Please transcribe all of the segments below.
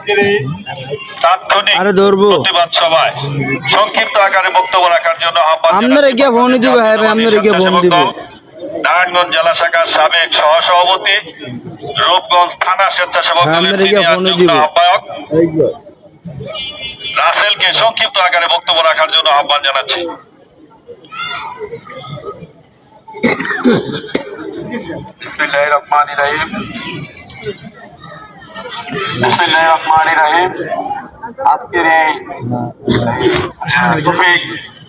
আজকের এই তাৎক্ষণিক আরে ধরবো। প্রতিবাদ সভায় সংক্ষিপ্ত আকারে বক্তব্য রাখার জন্য আহ্বান আপনারা জানাচ্ছি গিয়ে ফোন দিবে, হ্যাঁ ভাই, আপনারা গিয়ে ফোন স্বেচ্ছাসেবক নারায়ণগঞ্জ জেলা শাখার সাবেক সহসভাপতি রূপগঞ্জ থানা স্বেচ্ছাসেবক হ্যাঁ, দলের। আহ্বায়ক রাসেলকে সংক্ষিপ্ত আকারে বক্তব্য রাখার জন্য আহ্বান জানাচ্ছি বিসমিল্লাহির রহমানির রহিম আজকের এই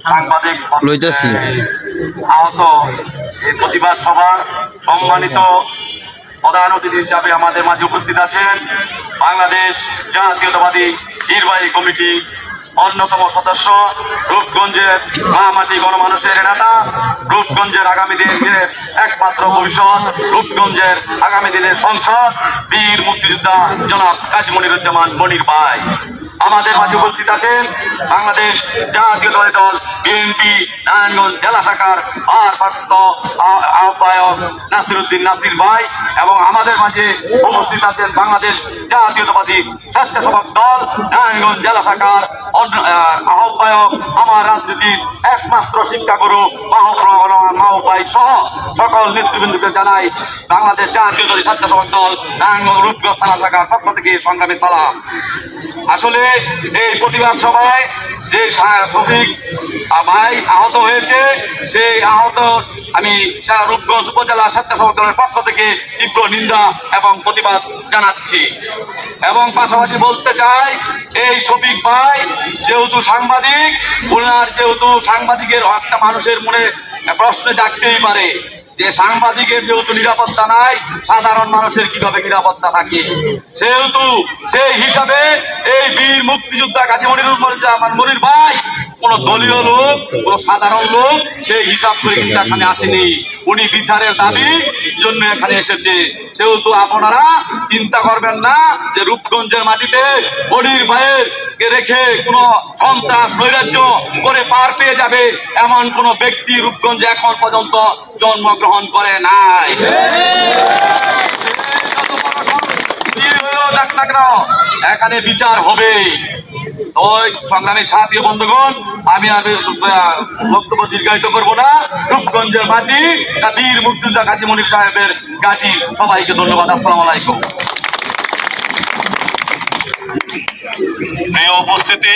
সাংবাদিক লইতাছি। আহত এই প্রতিবাদ সভা সম্মানিত প্রধান অতিথি হিসাবে আমাদের মাঝে উপস্থিত আছেন বাংলাদেশ জাতীয়তাবাদী নির্বাহী কমিটি অন্যতম সদস্য রূপগঞ্জের মহামাটি গণমানুষের নেতা। রূপগঞ্জের আগামী দিনের একমাত্র ভবিষ্যৎ, রূপগঞ্জের আগামী দিনের সংসদ, বীর মুক্তিযোদ্ধা জনাব কাজী মনিরুজ্জামান মনির ভাই। আমাদের মাঝে উপস্থিত আছেন বাংলাদেশ জাতীয় দল, বিএনপি, নারায়ণগঞ্জ জেলা শাখার ভারপ্রাপ্ত আহ্বায়ক নাসিরুদ্দিন নাসির ভাই এবং আমাদের মাঝে উপস্থিত আছেন বাংলাদেশ জাতীয়তাবাদী স্বেচ্ছাসেবক দল নারায়ণগঞ্জ জেলা শাখার আহ্বায়ক, আমার রাজনীতির একমাত্র শিক্ষাগুরু মাহবাই সহ সকল নেতৃবৃন্দকে জানাই বাংলাদেশ জাতীয়তাবাদী স্বেচ্ছাসেবক দল নারায়ণগঞ্জ রূপগঞ্জ থানা শাখার পক্ষ থেকে সংগ্রামী সালাম। আসলে এই প্রতিবাদ সভায় যে শফিক ভাই আহত হয়েছে, সেই আহত আমি সারা রূপগঞ্জ উপজেলা স্বেচ্ছাসেবক পক্ষ থেকে তীব্র নিন্দা এবং প্রতিবাদ জানাচ্ছি। এবং পাশাপাশি বলতে চাই, এই শফিক ভাই যেহেতু সাংবাদিক ওনার যেহেতু সাংবাদিকের একটা মানুষের মনে প্রশ্ন জাগতেই পারে। যে সাংবাদিকের যেহেতু নিরাপত্তা নাই, সাধারণ মানুষের কীভাবে নিরাপত্তা থাকে? সেহেতু সেই হিসাবে মুক্তিযোদ্ধা কাজী মনির আমার মনির ভাই, কোন দলীয় লোক, কোন সাধারণ লোক সেই হিসাব করে কিন্তু এখানে আসেনি। উনি বিচারের দাবি জন্য এখানে এসেছে। সেহেতু আপনারা চিন্তা করবেন না যে রূপগঞ্জের মাটিতে মনির ভাইয়ের কে রেখে কোন সন্ত্রাস নৈরাজ্য করে পার পেয়ে যাবে এমন কোন ব্যক্তি রূপগঞ্জে এখন পর্যন্ত জন্মগ্রহণ করে নাই। এখানে বিচার হবে। ওই সংগ্রামী সাথী বন্ধুগণ, আমি আর বক্তব্য দীর্ঘায়িত করব না। রূপগঞ্জের মাটি বীর মুক্তিযোদ্ধা গাজী মনির সাহেবের গাজী। সবাইকে ধন্যবাদ। আসসালাম আলাইকুম। উপস্থিতি